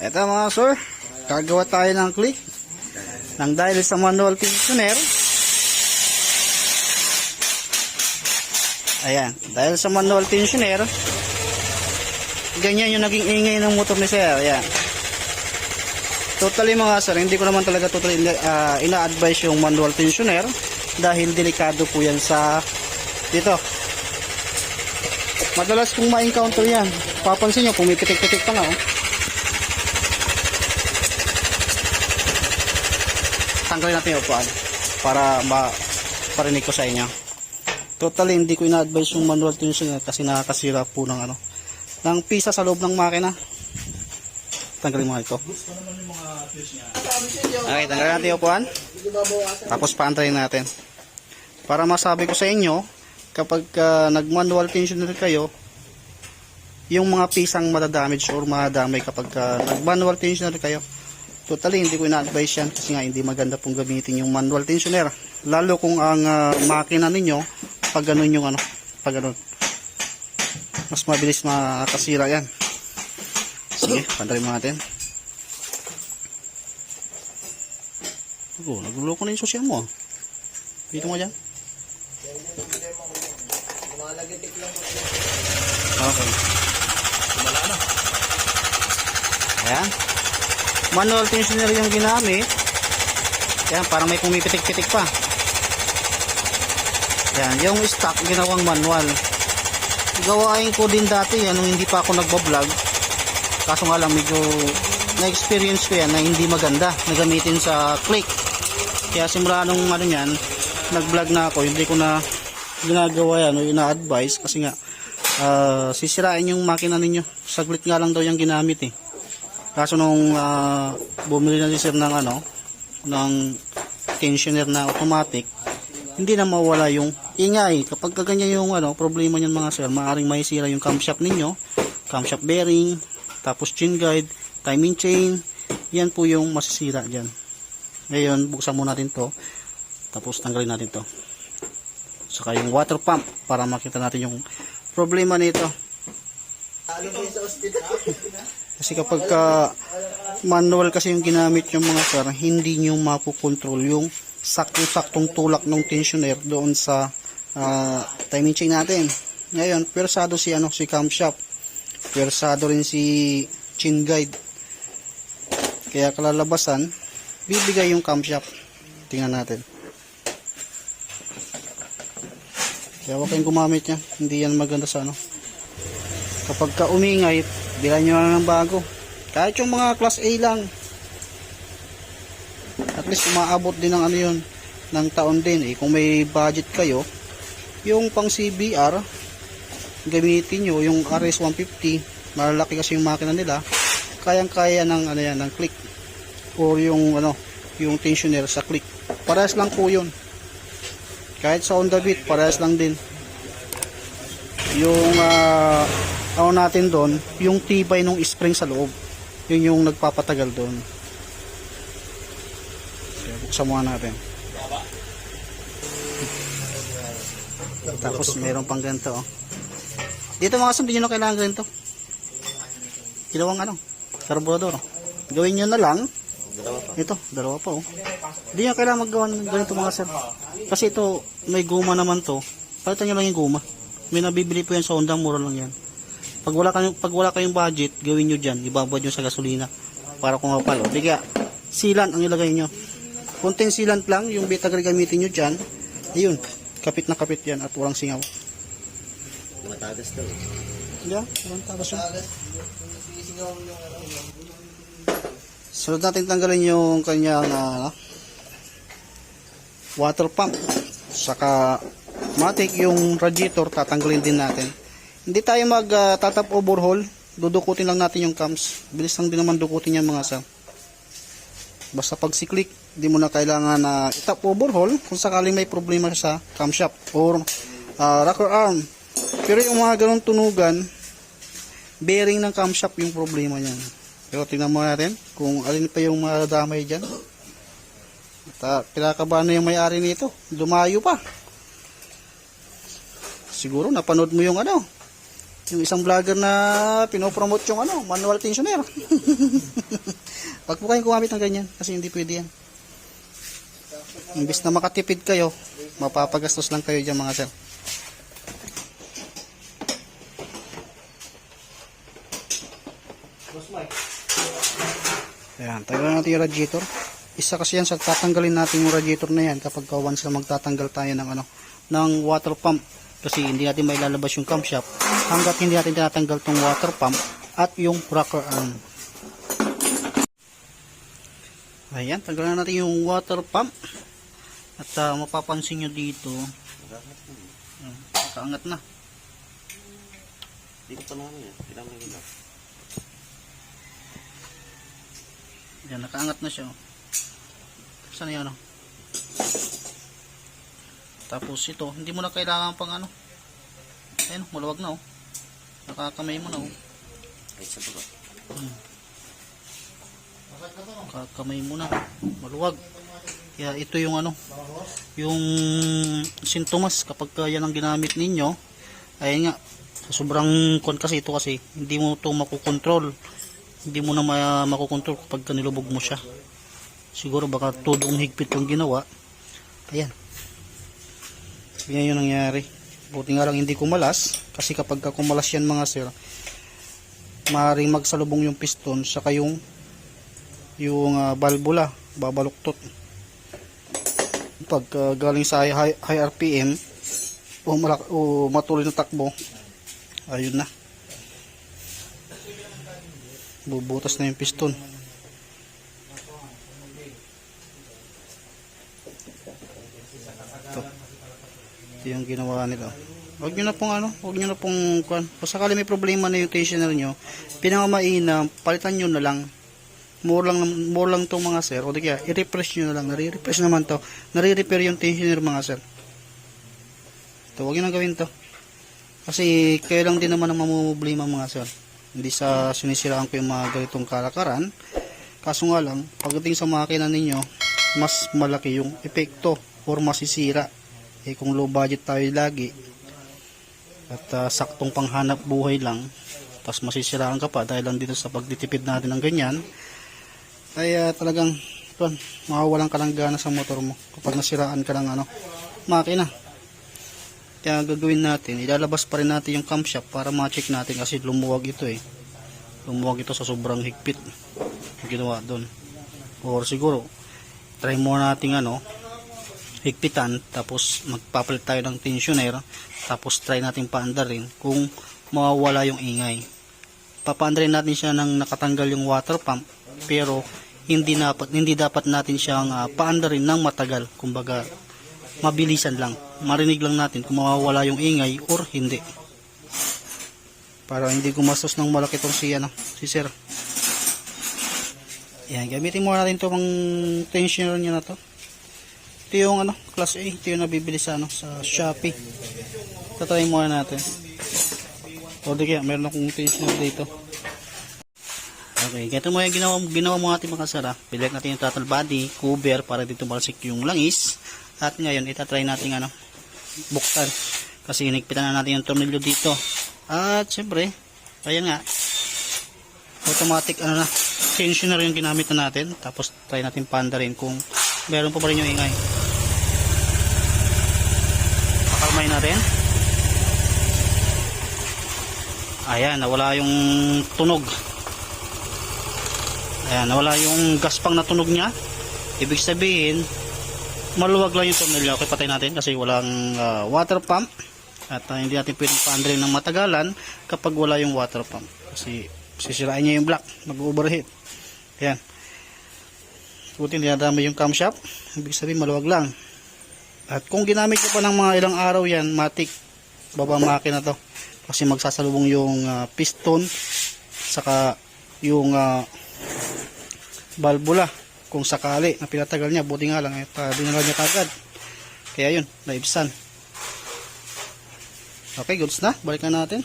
Ito mga sir, gagawa tayo ng click ng dahil sa manual tensioner. Ayan, dahil sa manual tensioner, ganyan yung naging ingay ng motor ni sir. Ayan. Totally mga sir, hindi ko naman talaga totally uh, ina-advise yung manual tensioner dahil delikado po yan sa dito. Madalas kong ma-encounter yan. Papansin nyo, pumipitik-pitik pa nga oh. Tanggalin natin yung upuan para maparinig ko sa inyo. Totally hindi ko ina-advise yung manual tensioner kasi nakakasira po ng ano ng pisa sa loob ng makina. Tanggalin mo ito. Okay, tanggalin natin yung upuan. Tapos paantayin natin. Para masabi ko sa inyo, kapag uh, nag-manual tensioner kayo, yung mga pisang madadamage or madamay kapag uh, nag-manual tensioner kayo, Totally, hindi ko ina-advise yan kasi nga hindi maganda pong gamitin yung manual tensioner. Lalo kung ang uh, makina ninyo, pag ganun yung ano, pag ganun. Mas mabilis makasira yan. Sige, pandarin mo natin. Ako, nagluloko na yung susyan mo. Dito mo dyan. Okay. Ayan manual tensioner yung ginamit. Yan parang may pumipitik-pitik pa. Yan yung stock ginawang manual. Gawain ko din dati yan nung hindi pa ako nagbablog. Kaso nga lang medyo na-experience ko yan na hindi maganda na gamitin sa click. Kaya simula nung ano yan nag-vlog na ako hindi ko na ginagawa yan o ina-advise kasi nga uh, sisirain yung makina ninyo. Saglit nga lang daw yung ginamit eh Kaso nung uh, bumili na si sir ng ano, ng tensioner na automatic, hindi na mawala yung ingay. Kapag ganyan yung ano, problema niyan mga sir, maaring maisira yung camshaft ninyo, camshaft bearing, tapos chin guide, timing chain, yan po yung masisira dyan. Ngayon, buksan muna natin to, tapos tanggalin natin to. Saka yung water pump, para makita natin yung problema nito. Kasi kapag ka manual kasi yung ginamit yung mga sir, hindi nyo mapukontrol yung saktong-saktong tulak ng tensioner doon sa uh, timing chain natin. Ngayon, persado si ano si camshaft. Persado rin si chin guide. Kaya kalalabasan, bibigay yung camshaft. Tingnan natin. Kaya huwag kayong gumamit yan. Hindi yan maganda sa ano. Kapag ka umingay, Bilan nyo lang ng bago. Kahit yung mga class A lang. At least umaabot din ng ano yun. Ng taon din. Eh. Kung may budget kayo, yung pang CBR, gamitin nyo yung RS150. Malalaki kasi yung makina nila. Kayang-kaya ng ano yan, ng click. Or yung ano, yung tensioner sa click. Parehas lang po yun. Kahit sa Honda Beat, parehas lang din. Yung uh, ano natin doon, yung tibay ng spring sa loob. Yun yung nagpapatagal doon. Okay, buksan muna natin. Tapos meron pang ganito. Oh. Dito mga hindi nyo na kailangan ganito. Dalawang ano, carburetor. Gawin nyo na lang. Ito, dalawa pa oh. Hindi nyo kailangan maggawa ng ganito mga sir. Kasi ito, may guma naman to. Palitan nyo lang yung guma. May nabibili po yan sa Honda, mura lang yan. Pag wala kayong, pag wala kayong budget, gawin nyo dyan. Ibabad nyo sa gasolina. Para kung mapalo. Di kaya, sealant ang ilagay nyo. Konting sealant lang, yung Betagre gamitin nyo dyan. Ayun, kapit na kapit yan at walang singaw. Matagas daw. Yeah, walang tagas yun. Sunod natin tanggalin yung kanyang uh, water pump. Saka matik yung radiator tatanggalin din natin. Hindi tayo mag uh, tatap overhaul. Dudukutin lang natin yung cams. Bilis lang din naman dukutin yan mga sam. Basta pag si click, hindi mo na kailangan na uh, itap overhaul kung sakaling may problema sa camshaft or uh, rocker arm. Pero yung mga ganong tunugan, bearing ng camshaft yung problema niyan. Pero tingnan mo natin kung alin pa yung madamay dyan. At uh, pinakabahan na yung may-ari nito. Dumayo pa. Siguro napanood mo yung ano, Yung isang vlogger na pinopromote yung ano, manual tensioner. Wag po kayong gumamit ng ganyan kasi hindi pwede yan. Imbis na makatipid kayo, mapapagastos lang kayo dyan mga sir. Ayan, tagalan natin yung radiator. Isa kasi yan sa tatanggalin natin yung radiator na yan kapag ka once na magtatanggal tayo ng ano ng water pump kasi hindi natin mailalabas yung camshaft hanggat hindi natin tinatanggal tong water pump at yung rocker arm. Ayan, tanggalan natin yung water pump. At ah, mapapansin nyo dito, uh, nakaangat na. Hindi ko pa naman yan. Kailangan yun. Ayan, nakaangat na siya. oh. Saan yan? Oh? Tapos ito, hindi mo na kailangan pang ano. Ayan, oh, maluwag na oh. Nakakamay mo na oh. Ay, sa baba. Kakamay mo na. Maluwag. Kaya ito yung ano, yung sintomas kapag ka yan ang ginamit ninyo. Ayun nga, sobrang kon kasi ito kasi, hindi mo ito makukontrol. Hindi mo na ma makukontrol kapag ka nilubog mo siya. Siguro baka tudong higpit yung ginawa. Ayan. Yan yung nangyari. Buti nga lang hindi kumalas. Kasi kapag ka kumalas yan mga sir, maaaring magsalubong yung piston saka yung yung ah, valvula babaluktot pag ah, galing sa high, high RPM o, malak, o matuloy na takbo ayun na bubutas na yung piston ito ito yung ginawa nila Huwag nyo na pong ano, huwag nyo na pong kwan. Kung sakali may problema na yung tensioner nyo, pinangamaina, palitan nyo na lang. More lang, more lang tong mga sir. O di kaya, i-refresh nyo na lang. Nare-refresh naman to. Nare-repair yung tensioner mga sir. Ito, huwag nyo na gawin to. Kasi kayo lang din naman ang mamumblima mga sir. Hindi sa sinisiraan ko yung mga ganitong kalakaran. Kaso nga lang, pagdating sa makina ninyo, mas malaki yung epekto or masisira. Eh kung low budget tayo lagi, at ah, saktong panghanap buhay lang tapos masisiraan ka pa dahil lang dito sa pagtitipid natin ng ganyan ay ah, talagang tuwan, mawawalan ka ng gana sa motor mo kapag nasiraan ka ng ano, makina. Kaya gagawin natin ilalabas pa rin natin yung camshaft para ma-check natin kasi lumuwag ito eh. Lumuwag ito sa sobrang higpit ginawa doon or siguro try mo natin ano higpitan tapos magpapalit tayo ng tensioner tapos try natin paandarin kung mawawala yung ingay. Papaandarin natin siya nang nakatanggal yung water pump pero hindi dapat hindi dapat natin siyang uh, paandarin ng matagal. Kumbaga mabilisan lang. Marinig lang natin kung mawawala yung ingay or hindi. Para hindi gumastos ng malaki tong si ano si sir. Yan gamitin muna natin itong tensioner niya na to ito yung ano, class A. Ito yung nabibili sa ano, sa Shopee. Tatry muna natin. O di kaya, meron akong tensioner dito. Okay, ganito mo yung ginawa, ginawa mo natin mga sara. Bilag natin yung throttle body, cover para dito malsik yung langis. At ngayon, itatry natin ano, buksan. Kasi inigpitan na natin yung tornilyo dito. At syempre, ayan nga, automatic ano na, tensioner yung ginamit na natin. Tapos try natin panda rin kung meron pa ba rin yung ingay. Pakalmay na rin. Ayan, nawala yung tunog. Ayan, nawala yung gaspang na tunog niya. Ibig sabihin, maluwag lang yung tornilyo. Okay, patay natin kasi walang ah, water pump. At ah, hindi natin pwedeng paandrin ng matagalan kapag wala yung water pump. Kasi sisirain niya yung block, mag-overheat. Ayan. Buti dinadama yung camshaft. Ibig sabihin maluwag lang. At kung ginamit ko pa ng mga ilang araw yan, matik, baba makina to. Kasi magsasalubong yung ah, piston, saka yung uh, valvula. Kung sakali na pinatagal niya, buti nga lang, eh, uh, dinala niya kagad. Kaya yun, naibsan. Okay, goods na. Balikan natin.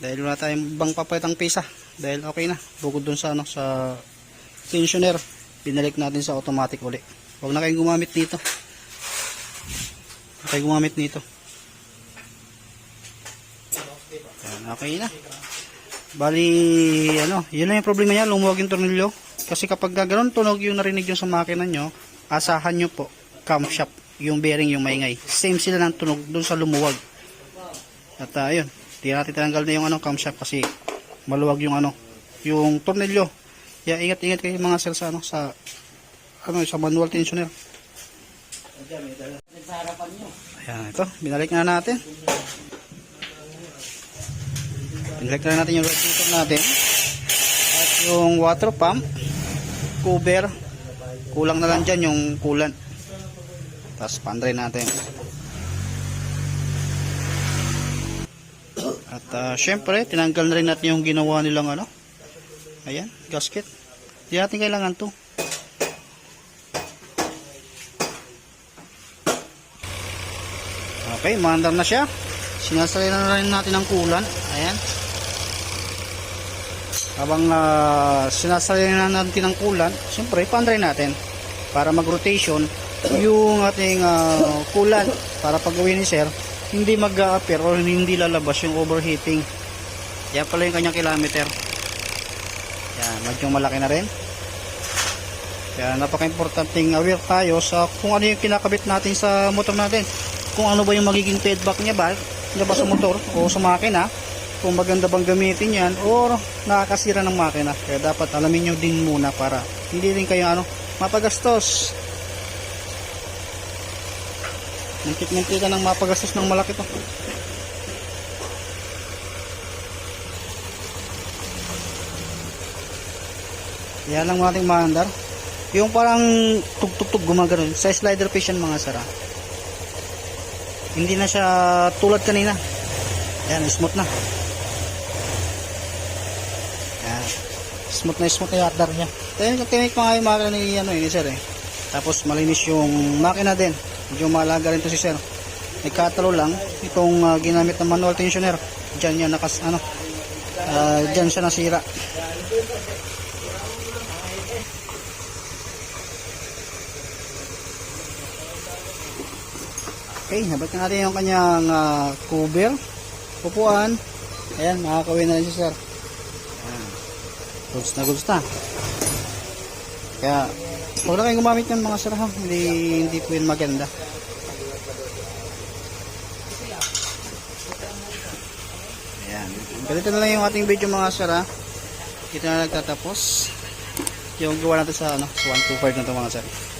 Dahil wala tayong bang papalitang pisa. Dahil okay na. Bukod dun sa, ano, sa tensioner binalik natin sa automatic uli huwag na kayong gumamit nito kayong gumamit nito Okay na. Bali, ano, yun lang yung problema niya, lumuwag yung tornilyo. Kasi kapag gano'n tunog yung narinig yung sa makina nyo, asahan nyo po, camshaft, yung bearing yung maingay. Same sila ng tunog dun sa lumuwag. At uh, yun, di natin tinanggal na yung ano, camshaft kasi maluwag yung ano, yung tornilyo. Kaya ingat-ingat kayo mga sir sa ano, sa ano, sa manual tensioner. Ayan, ito, binalik na natin. Binalik na natin yung radiator natin. At yung water pump, cover, kulang na lang dyan yung coolant. Tapos pandry natin. At ah, syempre, tinanggal na rin natin yung ginawa nilang ano. Ayan, gasket. Hindi natin kailangan to. Okay, maandar na siya. Sinasali na rin natin ang kulan. Ayan. Habang uh, sinasali na natin ang kulan, siyempre, pandry natin para mag-rotation yung ating uh, kulan para pag uwi ni sir, hindi mag-a-appear or hindi lalabas yung overheating. Yan pala yung kanyang kilometer. Yan, medyo malaki na rin. Kaya napaka-importanting aware tayo sa kung ano yung kinakabit natin sa motor natin. Kung ano ba yung magiging feedback niya ba, niya ba sa motor o sa makina. Kung maganda bang gamitin yan or nakakasira ng makina. Kaya dapat alamin nyo din muna para hindi rin kayo ano, mapagastos. Mintik-mintik ka ng mapagastos ng malaki to. Yan mga ating maandar. Yung parang tugtugtug gumagano sa slider fish yan mga sara. Hindi na siya tulad kanina. Yan, smooth na. Yan. Smooth na smooth na yung hotdog yung tinik pa nga yung makina ni, ano, eh, ni sir eh. Tapos malinis yung makina din. Medyo malaga rin to si sir. Nagkatalo lang itong ah, ginamit na manual tensioner. Diyan yan nakas ano. ah, diyan siya nasira. Okay, nabalik na natin yung kanyang ah, cover, upuan. Ayan, makakawin na rin si sir. Ayan. Goods na goods na. Kaya, huwag na kayong gumamit ng mga sir ha. Hindi, hindi po yun maganda. Ayan. Ganito na lang yung ating video mga sir ha. Dito na nagtatapos. Yung gawa natin sa, ano, sa 125 na ito mga sir.